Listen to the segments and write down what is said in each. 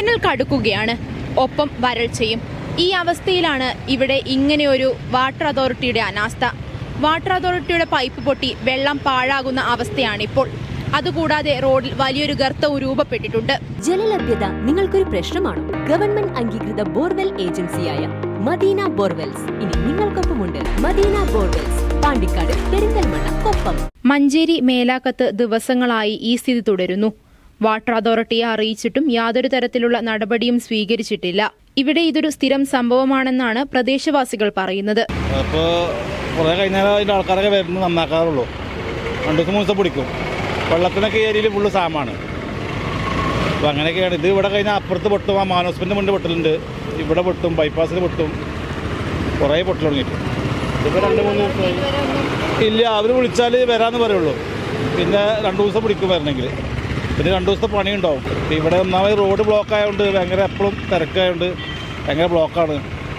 വേനൽ കടുക്കുകയാണ്. ഒപ്പം വരൾച്ചയും. ഈ അവസ്ഥയിലാണ് ഇവിടെ ഇങ്ങനെയൊരു വാട്ടർ അതോറിറ്റിയുടെ അനാസ്ഥ. വാട്ടർ അതോറിറ്റിയുടെ പൈപ്പ് പൊട്ടി വെള്ളം പാഴാകുന്ന അവസ്ഥയാണിപ്പോൾ. അതുകൂടാതെ റോഡിൽ വലിയൊരു ഗർത്തവും രൂപപ്പെട്ടിട്ടുണ്ട്. ജലലഭ്യത നിങ്ങൾക്കൊരു പ്രശ്നമാണോ? ഗവൺമെന്റ് അംഗീകൃത ബോർവെൽ ഏജൻസിയായ മദീന ബോർവെൽസ്. ഇനി നിങ്ങൾക്കൊപ്പമുണ്ട് മദീന ബോർവെൽസ്. പാണ്ടിക്കാട് പെരിന്തൽമണ്ണ കൊപ്പം. മഞ്ചേരി മേലാക്കത്ത് ദിവസങ്ങളായി ഈ സ്ഥിതി തുടരുന്നു. വാട്ടർ അതോറിറ്റിയെ അറിയിച്ചിട്ടും യാതൊരു തരത്തിലുള്ള നടപടിയും സ്വീകരിച്ചിട്ടില്ല. ഇവിടെ ഇതൊരു സ്ഥിരം സംഭവമാണെന്നാണ് പ്രദേശവാസികൾ പറയുന്നത്. അപ്പോൾ കുറേ കഴിഞ്ഞാൽ ആൾക്കാരൊക്കെ വരുന്നത് നന്നാക്കാറുള്ളൂ. രണ്ട് മൂന്ന് ദിവസം പിടിക്കും. വെള്ളത്തിനൊക്കെ ഏരിയയിൽ ഫുള്ള് സാമാണ്. അപ്പോൾ അങ്ങനെയൊക്കെയാണ്. ഇത് ഇവിടെ കഴിഞ്ഞാൽ അപ്പുറത്ത് പൊട്ടും ആ മാനോസ്പിന്റെ മുന്നിൽ പൊട്ടലുണ്ട്. ഇവിടെ പൊട്ടും ബൈപ്പാസിൽ പൊട്ടും. കുറേ പൊട്ടൽ തുടങ്ങിയിട്ട്. ഇതിപ്പോൾ രണ്ട് മൂന്ന് ദിവസമായി. ഇല്ല അവർ വിളിച്ചാൽ വരാമെന്ന് പറയുള്ളൂ. പിന്നെ രണ്ട് ദിവസം പിടിക്കും വരണമെങ്കിൽ. പിന്നെ രണ്ട് ദിവസത്തെ പണിയുണ്ടാവും. ഇവിടെ ഒന്നാമത് റോഡ് ബ്ലോക്ക് ആയതുകൊണ്ട് ഭയങ്കര എപ്പോഴും തിരക്കായതുകൊണ്ട് ഭയങ്കര ബ്ലോക്കാണ്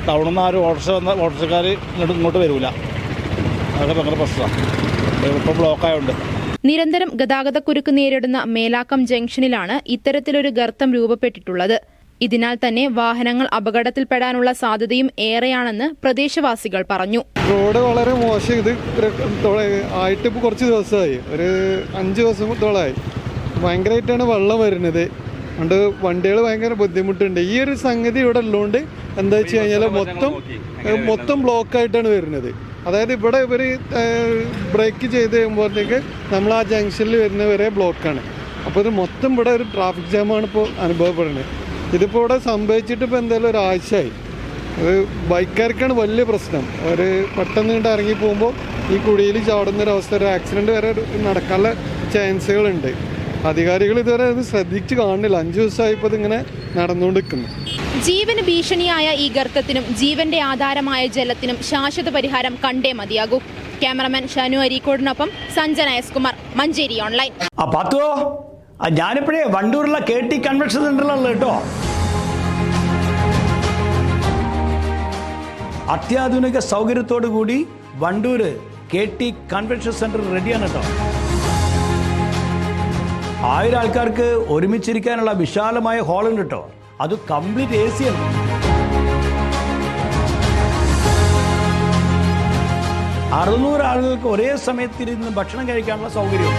ടൗണിൽ നിന്ന് ആരും ഓട്ടോറിക്ഷ വന്ന ഓട്ടോറിക്ഷക്കാർ ഇങ്ങോട്ട് ഇങ്ങോട്ട് വരില്ല അതൊക്കെ ഭയങ്കര പ്രശ്നമാണ് ഇപ്പോൾ ബ്ലോക്ക് ആയതുകൊണ്ട് നിരന്തരം ഗതാഗതക്കുരുക്ക് നേരിടുന്ന മേലാക്കം ജംഗ്ഷനിലാണ് ഇത്തരത്തിലൊരു ഗർത്തം രൂപപ്പെട്ടിട്ടുള്ളത്. ഇതിനാൽ തന്നെ വാഹനങ്ങൾ അപകടത്തിൽപ്പെടാനുള്ള സാധ്യതയും ഏറെയാണെന്ന് പ്രദേശവാസികൾ പറഞ്ഞു. റോഡ് വളരെ മോശം. ഇത് ആയിട്ട് കുറച്ച് ദിവസമായി. ഒരു അഞ്ച് ദിവസത്തോളമായി ഭയങ്കരമായിട്ടാണ് വെള്ളം വരുന്നത്. അതുകൊണ്ട് വണ്ടികൾ ഭയങ്കര ബുദ്ധിമുട്ടുണ്ട്. ഈ ഒരു സംഗതി ഇവിടെ ഉള്ളതുകൊണ്ട് എന്താ വെച്ച് കഴിഞ്ഞാൽ മൊത്തം മൊത്തം ബ്ലോക്ക് ആയിട്ടാണ് വരുന്നത്. അതായത് ഇവിടെ ഇവർ ബ്രേക്ക് ചെയ്ത് കഴിയുമ്പോഴത്തേക്ക് നമ്മൾ ആ ജംഗ്ഷനിൽ വരുന്ന വരെ ബ്ലോക്കാണ്. അപ്പോൾ ഇത് മൊത്തം ഇവിടെ ഒരു ട്രാഫിക് ജാമാണ് ഇപ്പോൾ അനുഭവപ്പെടുന്നത്. ഇതിപ്പോൾ ഇവിടെ സംഭവിച്ചിട്ട് ഇപ്പോൾ എന്തായാലും ഒരാഴ്ചയായി. അത് ബൈക്കാർക്കാണ് വലിയ പ്രശ്നം. ഒരു പെട്ടെന്ന് കണ്ട് ഇറങ്ങി പോകുമ്പോൾ ഈ കുഴിയിൽ ചാടുന്ന ഒരു അവസ്ഥ ഒരു ആക്സിഡന്റ് വരെ നടക്കാനുള്ള ചാൻസുകളുണ്ട് അധികാരികൾ ഇതുവരെ ഇത് ശ്രദ്ധിച്ചു കാണുന്നില്ല അഞ്ചു ദിവസമായി ഇപ്പോൾ ഇതിങ്ങനെ നടന്നുകൊണ്ടിരിക്കുന്നു. ജീവന് ഭീഷണിയായ ഈ ഗർത്തത്തിനും ജീവന്റെ ആധാരമായ ജലത്തിനും ശാശ്വത പരിഹാരം കണ്ടേ മതിയാകൂ. ക്യാമറമാൻ ഷനു അരീക്കോടിനൊപ്പം സഞ്ജന എസ് കുമാർ മഞ്ചേരി ഓൺലൈൻ. ആ പത്തോ. ആ ഞാനിപ്പോഴേ വണ്ടൂരിലെ കെ ടി കൺവെൻഷൻ സെന്ററിലുള്ള കേട്ടോ. അത്യാധുനിക സൗകര്യത്തോടു കൂടി Wandoor K T convention centre റെഡിയാണ് കേട്ടോ. ആയിരം ആൾക്കാർക്ക് ഒരുമിച്ചിരിക്കാനുള്ള വിശാലമായ ഹാളുണ്ട് കേട്ടോ അത് കംപ്ലീറ്റ് എ സി ആണ്. അറുന്നൂറ് ആളുകൾക്ക് ഒരേ സമയത്ത് ഇരുന്ന് ഭക്ഷണം കഴിക്കാനുള്ള സൗകര്യം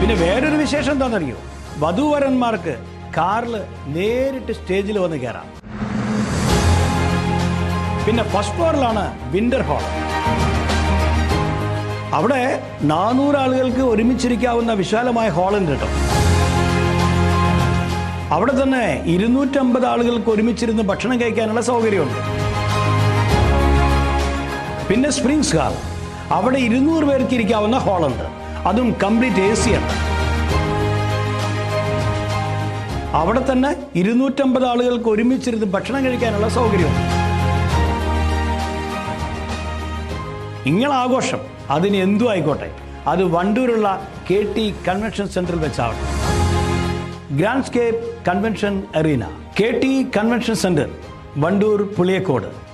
പിന്നെ വേറൊരു വിശേഷം എന്താണെന്നറിയോ വധുവരന്മാർക്ക് കാറിൽ നേരിട്ട് സ്റ്റേജിൽ വന്ന് കയറാം പിന്നെ ഫസ്റ്റ് ഫ്ലോറിലാണ് വിന്റർ ഹാൾ അവിടെ നാനൂറ് ആളുകൾക്ക് ഒരുമിച്ചിരിക്കാവുന്ന വിശാലമായ ഹാളുണ്ട് കേട്ടോ. അവിടെ തന്നെ ഇരുന്നൂറ്റമ്പത് ആളുകൾക്ക് ഒരുമിച്ചിരുന്ന് ഭക്ഷണം കഴിക്കാനുള്ള സൗകര്യമുണ്ട്. പിന്നെ സ്പ്രിങ്സ് ഹാൾ അവിടെ ഇരുന്നൂറ് പേർക്ക് ഇരിക്കാവുന്ന ഹാളുണ്ട് അതും കംപ്ലീറ്റ് എ സി ആണ്. അവിടെ തന്നെ ഇരുന്നൂറ്റമ്പത് ആളുകൾക്ക് ഒരുമിച്ചിരുന്ന് ഭക്ഷണം കഴിക്കാനുള്ള സൗകര്യമുണ്ട്. ഇങ്ങളെ ആഘോഷം അതിന് എന്തു ആയിക്കോട്ടെ? അത് വണ്ടൂരുള്ള കെ ടി കൺവെൻഷൻ സെന്ററിൽ വെച്ചാവട്ടെ. Grand scape convention arena. K T convention centre Wandoor Puliyakode.